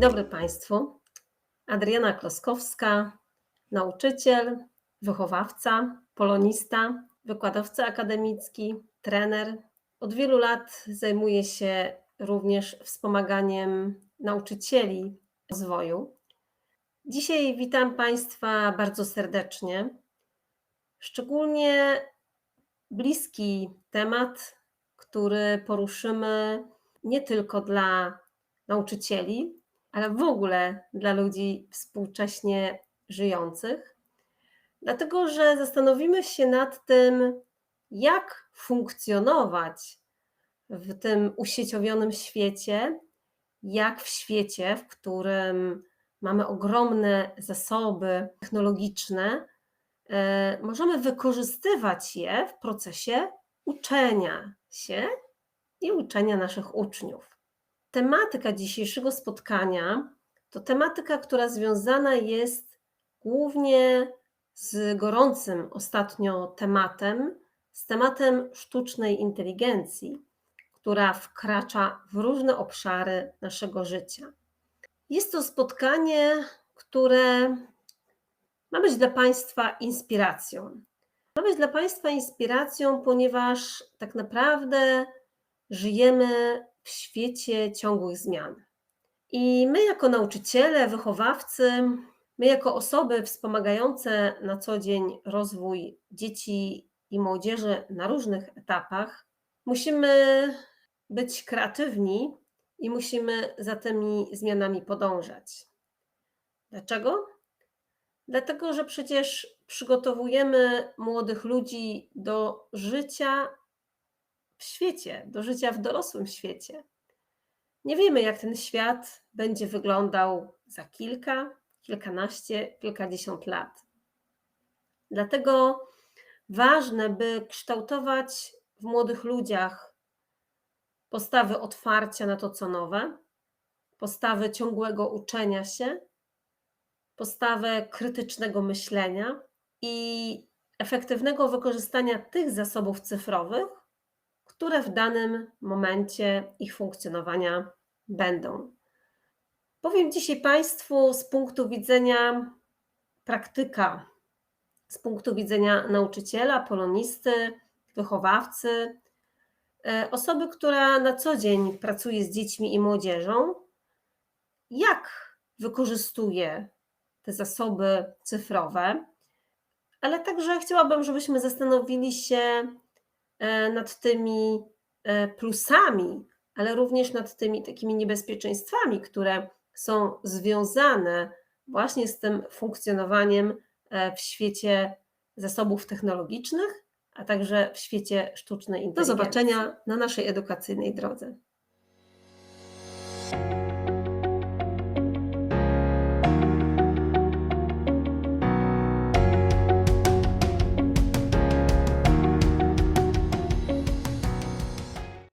Dzień dobry Państwu. Adriana Kloskowska, nauczyciel, wychowawca, polonista, wykładowca akademicki, trener. Od wielu lat zajmuję się również wspomaganiem nauczycieli rozwoju. Dzisiaj witam Państwa bardzo serdecznie. Szczególnie bliski temat, który poruszymy nie tylko dla nauczycieli, ale w ogóle dla ludzi współcześnie żyjących, dlatego że zastanowimy się nad tym, jak funkcjonować w tym usieciowionym świecie, jak w świecie, w którym mamy ogromne zasoby technologiczne, e, możemy wykorzystywać je w procesie uczenia się i uczenia naszych uczniów. Tematyka dzisiejszego spotkania to tematyka, która związana jest głównie z gorącym ostatnio tematem, z tematem sztucznej inteligencji, która wkracza w różne obszary naszego życia. Jest to spotkanie, które ma być dla Państwa inspiracją. Ma być dla Państwa inspiracją, ponieważ tak naprawdę żyjemy w świecie ciągłych zmian. I my, jako nauczyciele, wychowawcy, my, jako osoby wspomagające na co dzień rozwój dzieci i młodzieży na różnych etapach, musimy być kreatywni i musimy za tymi zmianami podążać. Dlaczego? Dlatego, że przecież przygotowujemy młodych ludzi do życia w świecie, do życia w dorosłym świecie. Nie wiemy, jak ten świat będzie wyglądał za kilka, kilkanaście, kilkadziesiąt lat. Dlatego ważne, by kształtować w młodych ludziach postawy otwarcia na to, co nowe, postawy ciągłego uczenia się, postawę krytycznego myślenia i efektywnego wykorzystania tych zasobów cyfrowych, które w danym momencie ich funkcjonowania będą. Powiem dzisiaj Państwu z punktu widzenia praktyka, z punktu widzenia nauczyciela, polonisty, wychowawcy, e, osoby, która na co dzień pracuje z dziećmi i młodzieżą, jak wykorzystuje te zasoby cyfrowe, ale także chciałabym, żebyśmy zastanowili się nad tymi e, plusami, ale również nad tymi takimi niebezpieczeństwami, które są związane właśnie z tym funkcjonowaniem e, w świecie zasobów technologicznych, a także w świecie sztucznej inteligencji. Do zobaczenia na naszej edukacyjnej drodze.